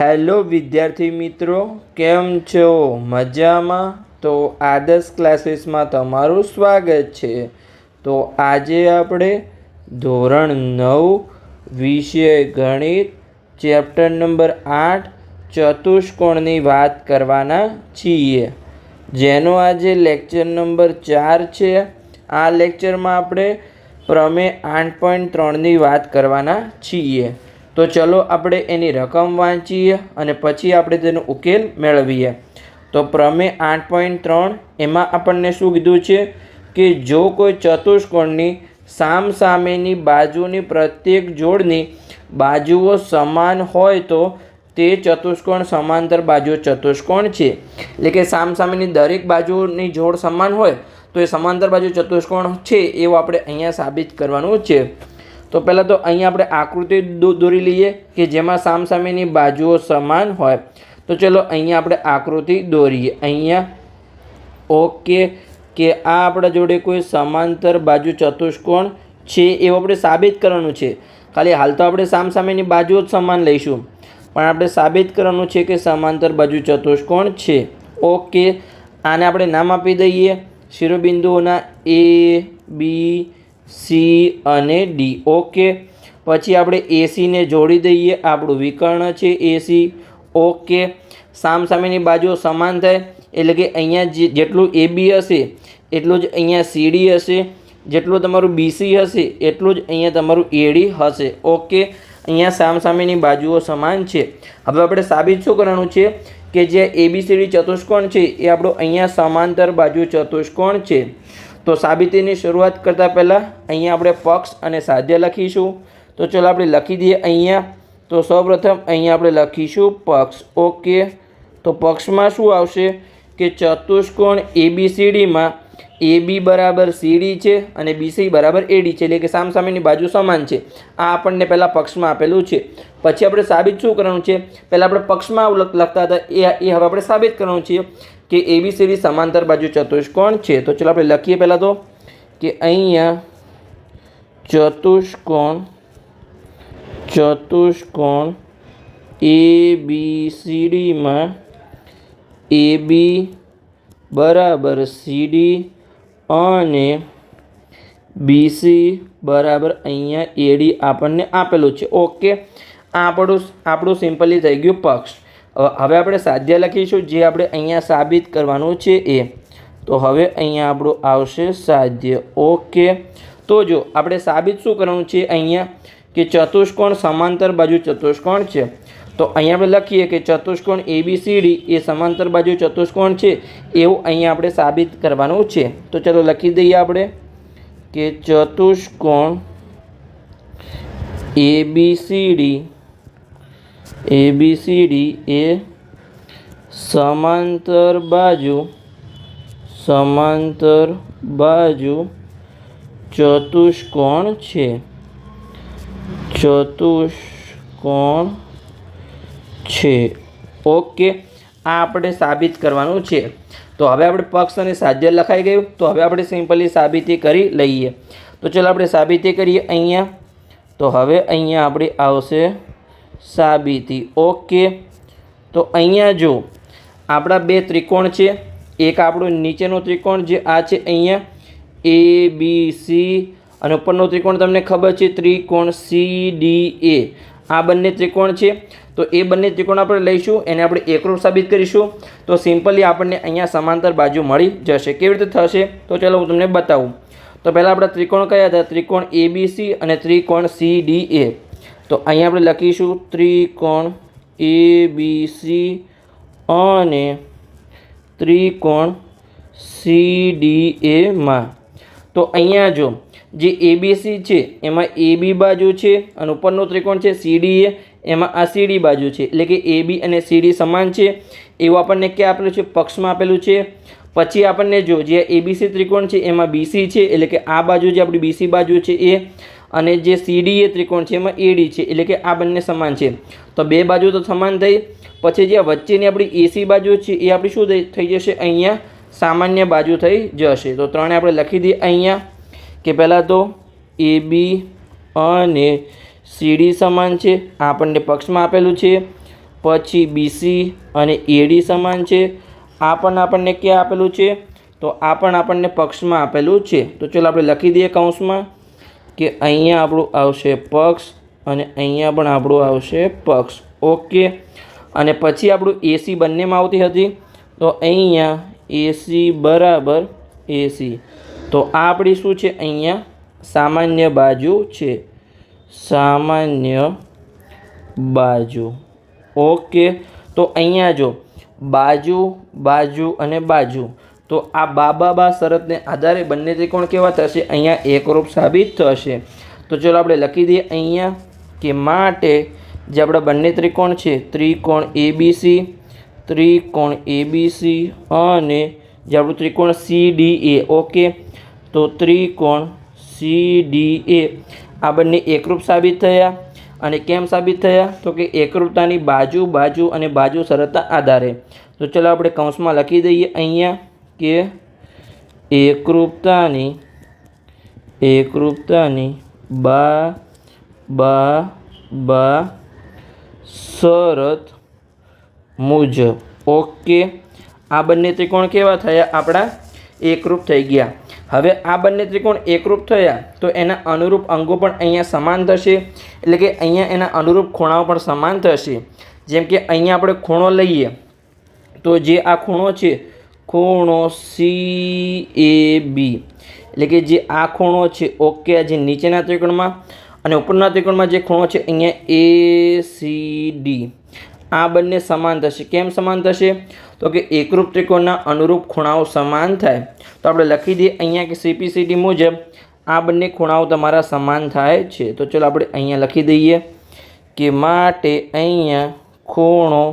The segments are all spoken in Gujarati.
હેલો વિદ્યાર્થી મિત્રો, કેમ છો? મજામાં? તો આદર્શ ક્લાસીસમાં તમારું સ્વાગત છે. તો આજે આપણે ધોરણ નવ, વિષય ગણિત, ચેપ્ટર નંબર આઠ, ચતુષ્કોણની વાત કરવાના છીએ. જેનો આજે લેક્ચર નંબર ચાર છે. આ લેક્ચરમાં આપણે પ્રમેય આઠ પોઈન્ટ ત્રણની વાત કરવાના છીએ. તો ચલો આપણે એની રકમ વાંચીએ અને પછી આપણે તેનો ઉકેલ મેળવીએ. તો પ્રમેય આઠ પોઈન્ટ ત્રણ, એમાં આપણને શું કીધું છે કે જો કોઈ ચતુષ્કોણની સામ સામેની બાજુની પ્રત્યેક જોડની બાજુઓ સમાન હોય તો તે ચતુષ્કોણ સમાંતર બાજુ ચતુષ્કોણ છે. એટલે કે સામ સામેની દરેક બાજુની જોડ સમાન હોય તો એ સમાંતર બાજુ ચતુષ્કોણ છે એવું આપણે અહીંયા સાબિત કરવાનું છે. તો પહેલાં તો અહીંયા આપણે આકૃતિ દોરી લઈએ કે જેમાં સામસામેની બાજુઓ સમાન હોય. તો ચલો અહીંયા આપણે આકૃતિ દોરીએ. અહીંયા ઓકે કે આ આપણા જોડે કોઈ સમાંતર બાજુ ચતુષ્કોણ છે એવું આપણે સાબિત કરવાનું છે. ખાલી હાલ તો આપણે સામસામેની બાજુઓ જ સમાન લઈશું. પણ આપણે સાબિત કરવાનું છે કે સમાંતર બાજુ ચતુષ્કોણ છે. ઓકે. આને આપણે નામ આપી દઈએ. શિરોબિંદુઓના એ, બી સી અને ડી. ઓકે. પછી આપણે એસીને જોડી દઈએ. આપણું વિકર્ણ છે એસી ઓકે. સામસામેની બાજુઓ સમાન થાય. એટલે કે અહીંયા જેટલું એ બી હશે, એટલું જ અહીંયા સીડી હશે. જેટલું તમારું બીસી હશે, એટલું જ અહીંયા તમારું એડી હશે. ઓકે. અહીંયા સામસામેની બાજુઓ સમાન છે. હવે આપણે સાબિત શું કરવાનું છે? કે જે એબીસીડી ચતુષ્કોણ છે, એ આપણો અહીંયા સમાંતર બાજુ ચતુષ્કોણ છે. તો સાબિતીની શરૂઆત કરતાં પહેલાં અહીંયા આપણે પક્ષ અને સાધ્ય લખીશું. તો ચલો આપણે લખી દઈએ અહીંયા. તો સૌપ્રથમ અહીંયા આપણે લખીશું પક્ષ. ઓકે. તો પક્ષમાં શું આવશે? કે ચતુષ્કોણ એબીસીડીમાં એ બી બરાબર સીડી છે અને બીસી બરાબર એડી છે. એટલે કે સામસામેની બાજુ સમાન છે. આ આપણને પહેલાં પક્ષમાં આપેલું છે. પછી આપણે સાબિત શું કરવાનું છે? પહેલાં આપણે પક્ષમાં લખતા હતા. એ એ હવે આપણે સાબિત કરવાનું છે. કે એબીસીડી સમાંતર બાજુ ચતુષ્કોણ છે. તો ચલો આપણે લખીએ પહેલાં તો કે અહીંયા ચતુષ્કોણ ચતુષ્કોણ એ બી સીડીમાં એ બી બરાબર સીડી અને બીસી બરાબર અહીંયા એડી આપણને આપેલું છે. ઓકે આપણું આપણું સિમ્પલી થઈ ગયું પક્ષ. હવે આપણે સાધ્ય લખીશું, જે આપણે અહીંયા સાબિત કરવાનું છે એ. તો હવે અહીંયા આપણું આવશે સાધ્ય. ઓકે. તો જો, આપણે સાબિત શું કરવાનું છે અહીંયા? કે ચતુષ્કોણ સમાંતર બાજુ ચતુષ્કોણ છે. તો અહીંયા આપણે લખીએ કે ચતુષ્કોણ એબીસીડી એ સમાંતર બાજુ ચતુષ્કોણ છે. એવું અહીંયા આપણે સાબિત કરવાનું છે. તો ચલો લખી દઈએ આપણે કે ચતુષ્કોણ એબીસીડી એબીસીડી એ સમાંતર બાજુ સમાંતર બાજુ ચતુષ્કોણ છે. ચતુષ્કોણ છે. ઓકે આ આપણે સાબિત કરવાનું છે. તો હવે આપણે પક્ષ અને સાધ્ય લખાઈ ગયું. તો હવે આપણે સિમ્પલી સાબિતી કરી લઈએ. તો ચલો આપણે સાબિતી કરીએ અહીંયા. તો હવે અહીંયા આપણે આવશે સાબિતી. ઓકે. તો અહીંયા જો આપણા બે ત્રિકોણ છે. એક આપણું નીચેનો ત્રિકોણ જે આ છે અહીંયા. એ બી સી અને ઉપરનો ત્રિકોણ તમને ખબર છે ત્રિકોણ સી ડી એ આ બંને ત્રિકોણ છે. તો એ બંને ત્રિકોણ આપણે લઈશું, એને આપણે એકરૂપ સાબિત કરીશું. તો સિમ્પલી આપણને અહીંયા સમાંતર બાજુ મળી જશે. કેવી રીતે થશે? તો ચાલો હું તમને બતાવું. તો પહેલાં આપણા ત્રિકોણ કયા હતા? ત્રિકોણ એ બી સી અને ત્રિકોણ સી ડી એ તો અહીંયા આપણે લખીશું ત્રિકોણ એ, બી, સી અને ત્રિકોણ સી, ડી એમાં તો અહીંયા જો, જે એબીસી છે, એમાં એ, બી બાજુ છે અને ઉપરનો ત્રિકોણ છે સીડી એ, એમાં આ સીડી બાજુ છે. એટલે કે એ, બી અને સીડી સમાન છે. એવું આપણને ક્યાં આપેલું છે? પક્ષમાં આપેલું છે. પછી આપણને જો, જે એબીસી ત્રિકોણ છે, એમાં બીસી છે. એટલે કે આ બાજુ જે આપણી બીસી બાજુ છે એ અને જે સીડી એ ત્રિકોણ છે, એમાં એડી છે, એટલે કે આ બંને સમાન છે. તો બે બાજુ તો સમાન થઈ. પછી જે વચ્ચેની આપણી એસી બાજુ છે, એ આપણી શું થઈ જશે? અહીંયા સામાન્ય બાજુ થઈ જશે. તો ત્રણે આપણે લખી દઈએ અહીંયા કે પહેલાં તો એ બી અને સીડી સમાન છે. આપણને પક્ષમાં આપેલું છે. પછી બીસી અને એડી સમાન છે. આ પણ આપણને ક્યાં આપેલું છે? તો આ પણ આપણને પક્ષમાં આપેલું છે. તો ચલો આપણે લખી દઈએ કૌંસમાં કે અહીંયા આપણું આવશે પક્ષ અને અહીંયા પણ આપણું આવશે પક્ષ. ઓકે અને પછી આપણું એસી બંનેમાં આવતી હતી. તો અહીંયા એસી બરાબર એસી તો આ આપણી શું છે? અહીંયા સામાન્ય બાજુ છે. સામાન્ય બાજુ. ઓકે તો અહીંયા જો બાજુ બાજુ અને બાજુ. તો આ બાબા બા શરતને આધારે બંને ત્રિકોણ કેવા થશે? અહીંયા એકરૂપ સાબિત થશે. તો ચલો આપણે લખી દઈએ અહીંયા કે માટે જે આપણા બંને ત્રિકોણ છે, ત્રિકોણ એબીસી ત્રિકોણ એબીસી અને જે આપણું ત્રિકોણ સી ડી એ ઓકે તો ત્રિકોણ સી ડી એ આ બંને એકરૂપ સાબિત થયા. અને કેમ સાબિત થયા? તો કે એકરૂપતાની બાજુ બાજુ અને બાજુ શરતના આધારે. તો ચલો આપણે કૌંસમાં લખી દઈએ અહીંયા. કે એકરૂપતાની એકરૂપતાની બા બા બા શરત મુજબ ઓકે આ બંને ત્રિકોણ કેવા થયા? આપણા એકરૂપ થઈ ગયા. હવે આ બંને ત્રિકોણ એકરૂપ થયા, તો એના અનુરૂપ અંગો પણ અહીંયા સમાન થશે, એટલે કે અહીંયા એના અનુરૂપ ખૂણાઓ પણ સમાન થશે. જેમ કે અહીંયા આપણે ખૂણો લઈએ, તો જે આ ખૂણો છે ખૂણો સી એ બી એટલે કે જે આ ખૂણો છે ઓકે જે નીચેના ત્રિકોણમાં અને ઉપરના ત્રિકોણમાં જે ખૂણો છે, અહીંયા એ સી ડી આ બંને સમાન થશે. કેમ સમાન થશે? તો કે એકરૂપ ત્રિકોણના અનુરૂપ ખૂણાઓ સમાન થાય. તો આપણે લખી દઈએ અહીંયા કે સીપીસીડી મુજબ આ બંને ખૂણાઓ તમારા સમાન થાય છે. તો ચલો આપણે અહીંયા લખી દઈએ કે માટે અહીંયા ખૂણો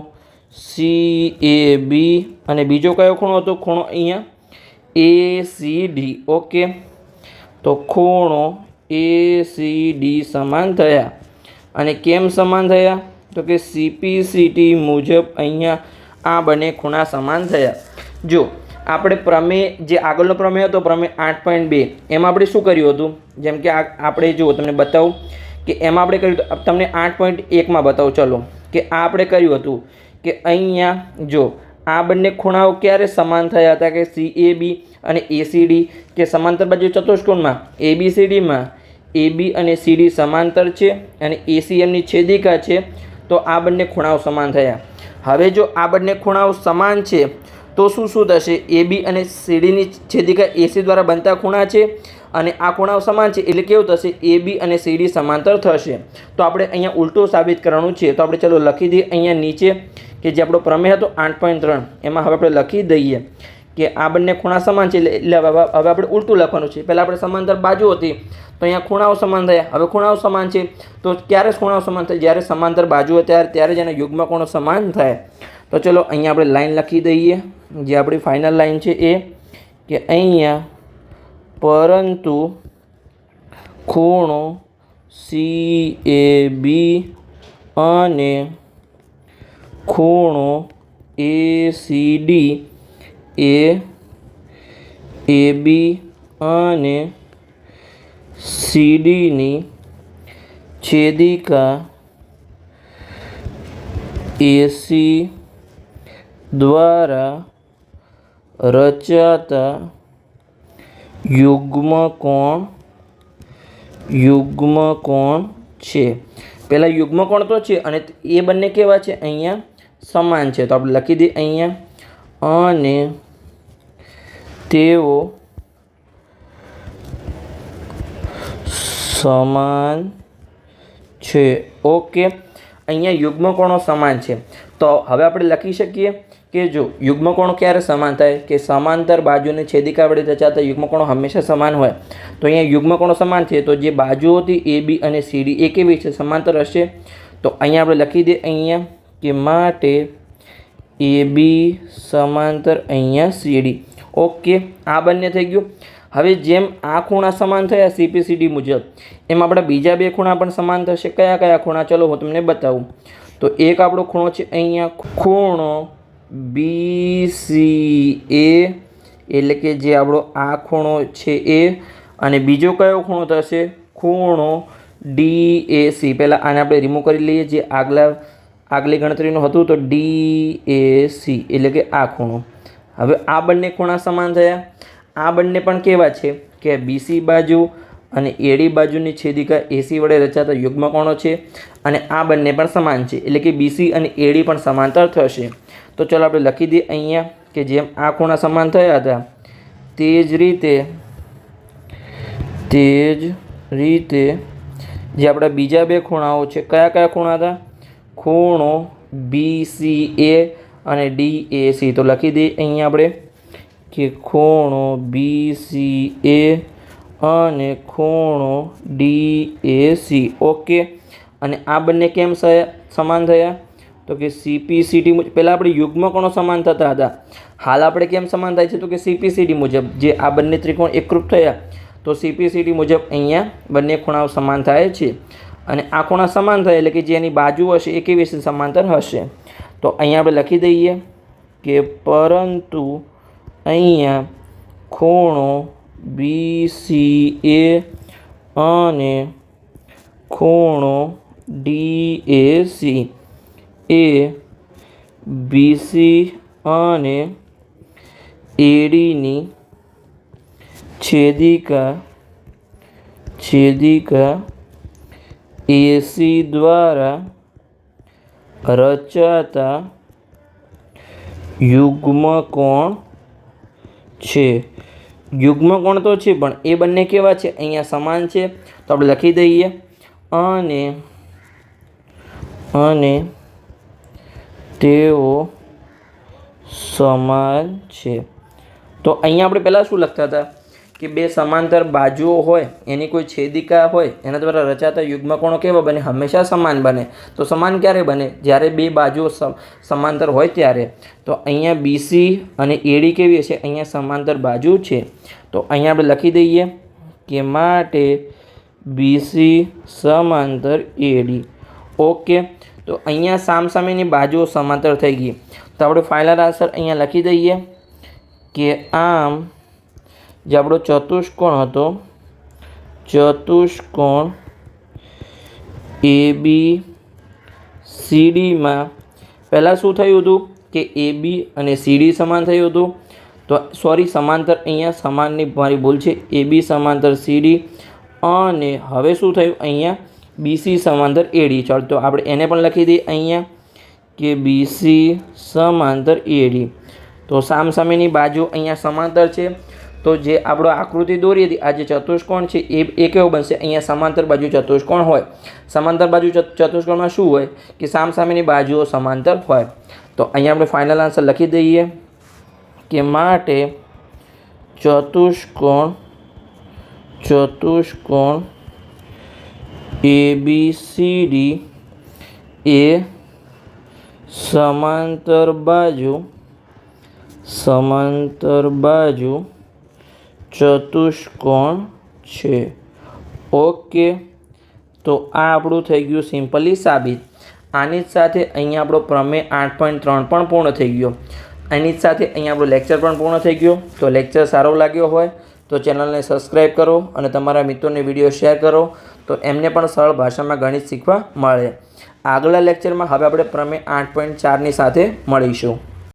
સી એ બી અને બીજો કયો ખૂણો હતો? ખૂણો અહીંયા. એ સી ડી ઓકે તો ખૂણો એ સી ડી સમાન થયા. અને કેમ સમાન થયા? તો કે સીપીસીટી મુજબ અહીંયા આ બંને ખૂણા સમાન થયા. જો, આપણે પ્રમેય, જે આગળનો પ્રમેય હતો, પ્રમેય આઠ પોઈન્ટ બે, એમાં આપણે શું કર્યું હતું? જેમ કે આ, આપણે જુઓ, તમને બતાવું કે એમાં આપણે કર્યું તમને આઠ પોઈન્ટ એકમાં બતાવું. ચલો, કે આ આપણે કર્યું હતું. કે અહીંયા જો, આ બંને ખૂણાઓ ક્યારે સમાન થયા હતા કે સી એ બી અને એસીડી કે સમાંતર બાજુ ચતુષ્કોણમાં એબીસીડીમાં એબી અને સીડી સમાંતર છે અને એસી એમની છેદિકા છે, તો આ બંને ખૂણાઓ સમાન થયા. હવે જો આ બંને ખૂણાઓ સમાન છે, તો શું શું થશે? એબી અને સીડીની છેદિકા એસી દ્વારા બનતા ખૂણા છે અને આ ખૂણાઓ સમાન છે એટલે કેવું થશે? એ બી અને સીડી સમાંતર થશે. તો આપણે અહીંયા ઉલટું સાબિત કરવાનું છે. તો આપણે ચલો લખી દઈએ અહીંયા નીચે કે જે આપણો પ્રમેય હતો આઠ પોઈન્ટ ત્રણ. એમાં હવે આપણે લખી દઈએ કે આ બંને ખૂણા સમાન છે એટલે હવે આપણે ઉલટું લખવાનું છે. પહેલાં આપણે સમાંતર બાજુ હતી. તો અહીંયા ખૂણાઓ સમાન થયા. હવે ખૂણાઓ સમાન છે. તો ક્યારે ખૂણાઓ સમાન થાય? જ્યારે સમાંતર બાજુ હોય ત્યારે ત્યારે જ એના યુગમાં ખૂણો સમાન થાય. તો ચલો અહીંયા આપણે લાઈન લખી દઈએ. જે આપણી ફાઇનલ લાઈન છે એ કે અહીંયા પરંતુ ખૂણો સી એ બી અને ખૂણો એ સી ડી એ એ બી અને સીડીની છેદિકા એસી દ્વારા રચાતા યુગ્મ કોણ? યુગ્મ કોણ છે? પહેલાં યુગ્મ કોણ તો છે અને એ બંને કેવા છે? અહીંયા સમાન છે. તો આપણે લખી દઈએ અહીંયા. અને તેઓ સમાન છે. ઓકે. અહીંયા યુગ્મ કોણો સમાન છે. તો હવે આપણે લખી શકીએ. કે જો યુગ્મકોણ ક્યારે સમાન થાય? કે સમાંતર બાજુને છેદિકા વડે રચાતા યુગ્મકોણો હંમેશા સમાન હોય. તો અહીંયા યુગ્મકોણો સમાન છે, તો જે બાજુઓ હતી એ બી અને સીડી એ કેવી છે? સમાંતર હશે. તો અહીંયા આપણે લખી દઈએ અહીંયા કે માટે એ બી સમાંતર અહીંયા સીડી ઓકે, આ બંને થઈ ગયું. હવે જેમ આ ખૂણા સમાન થયા સીપીસીડી મુજબ, એમ આપણા બીજા બે ખૂણા પણ સમાન થશે. કયા કયા ખૂણા? ચલો હું તમને બતાવું. તો એક આપણો ખૂણો છે અહીંયા. ખૂણો બી સી એ એટલે કે જે આપણો આ ખૂણો છે એ અને બીજો કયો ખૂણો થશે? ખૂણો ડી એ સી પહેલાં આને આપણે રિમૂવ કરી લઈએ, જે આગલા, આગલી ગણતરીનું હતું તો ડી એ સી એટલે કે આ ખૂણો. હવે આ બંને ખૂણા સમાન થયા. આ બંને પણ કેવા છે? કે બીસી બાજુ અને એડી બાજુની છેદિકા એસી વડે રચાતા યુગ્મ કોણો છે અને આ બંને પણ સમાન છે. એટલે કે બીસી અને એડી પણ સમાંતર થશે. તો ચાલો આપણે લખી દઈએ અહીંયા કે જેમ આ ખૂણા સમાન થયા હતા, તે જ રીતે, તે જ રીતે જે આપણા બીજા બે ખૂણાઓ છે, કયા કયા ખૂણા હતા? ખૂણો બી સી એ અને ડી એ સી તો લખી દઈએ અહીંયા આપણે કે ખૂણો બી સી એ અને ખૂણો ડી એ સી ઓકે અને આ બંને કેમ સમાન થયા? તો કે સીપીસીટી મુજબ, પહેલાં આપણે યુગ્મ કોણો સમાન થતા હતા. હાલ આપણે કેમ સમાન થાય છે? તો કે સીપીસીટી મુજબ, જે આ બંને ત્રિકોણ એકરૂપ થયા, તો સીપીસીટી મુજબ અહીંયા બંને ખૂણાઓ સમાન થાય છે. અને આ ખૂણા સમાન થાય એટલે કે જે એની બાજુ હશે, એ કેવી રીતે સમાંતર હશે. તો અહીંયા આપણે લખી દઈએ કે પરંતુ અહીંયા ખૂણો બી સી એ અને ખૂણો D A C A BC અને એડીની છેદિકા છેદિકા એસી દ્વારા રચાતા યુગ્મ કોણ છે. યુગ્મ કોણ તો છે, પણ એ બંને કેવા છે? અહીંયા સમાન છે. તો આપણે લખી દઈએ. અને અને તેઓ સમાન છે. તો અહીંયા આપણે પહેલાં શું લખતા હતા? કે બે સમાંતર બાજુઓ હોય, એની કોઈ છેદિકા હોય, એના દ્વારા રચાતા યુગ્મકોણો કેવા બને? હંમેશા સમાન બને. તો સમાન ક્યારે બને? જ્યારે બે બાજુઓ સમાંતર હોય ત્યારે. તો અહીંયા બીસી અને એડી કેવી છે અહીંયા સમાંતર બાજુ છે. તો અહીંયા આપણે લખી દઈએ કે માટે બીસી સમાંતર એડી ઓકે તો અહીંયા સામસામેની બાજુઓ સમાંતર થઈ ગઈ. તો આપણે ફાઇનલ આન્સર અહીંયા લખી દઈએ કે આમ જે આપણો ચતુષ્કોણ હતો, ચતુષ્કોણ એ બી સીડીમાં પહેલાં શું થયું હતું કે એ બી અને સીડી સમાન થયું હતું. તો સોરી સમાંતર અહીંયા સમાનની મારી ભૂલ છે. એ બી સમાંતર સીડી અને હવે શું થયું? અહીંયા બીસી સમાંતર એડી ચાલ તો આપણે એને પણ લખી દઈએ અહીંયા કે બીસી સમાંતર એડી તો સામસામેની બાજુ અહીંયા સમાંતર છે તો જે આપણો આકૃતિ દોરી હતી આ જે ચતુષ્કોણ છે એ એ કેવો બનશે અહીંયા સમાંતર બાજુ ચતુષ્કોણ હોય સમાંતર બાજુ ચત- ચતુષ્કોણમાં શું હોય કે સામસામેની બાજુઓ સમાંતર હોય તો અહીંયા આપણે ફાઇનલ આન્સર લખી દઈએ કે માટે ચતુષ્કોણ ચતુષ્કોણ એ બી સી ડી એ સમાંતર બાજુ. સમાંતર બાજુ ચતુષ્કોણ છે. ઓકે તો આ આપણું થઈ ગયું સિમ્પલી સાબિત. આની જ સાથે અહીંયા આપણો પ્રમેય આઠ પોઈન્ટ ત્રણ પણ પૂર્ણ થઈ ગયો. આની જ સાથે અહીંયા આપણો લેક્ચર પણ પૂર્ણ થઈ ગયો. તો લેક્ચર સારો લાગ્યો હોય તો ચેનલને સબસ્ક્રાઈબ કરો અને તમારા મિત્રોને વીડિયો શેર કરો. તો એમને પણ સરળ ભાષામાં ગણિત શીખવા મળે. આગલા લેક્ચરમાં હવે આપણે પ્રમેય આઠ પોઈન્ટ ચારની સાથે મળીશું.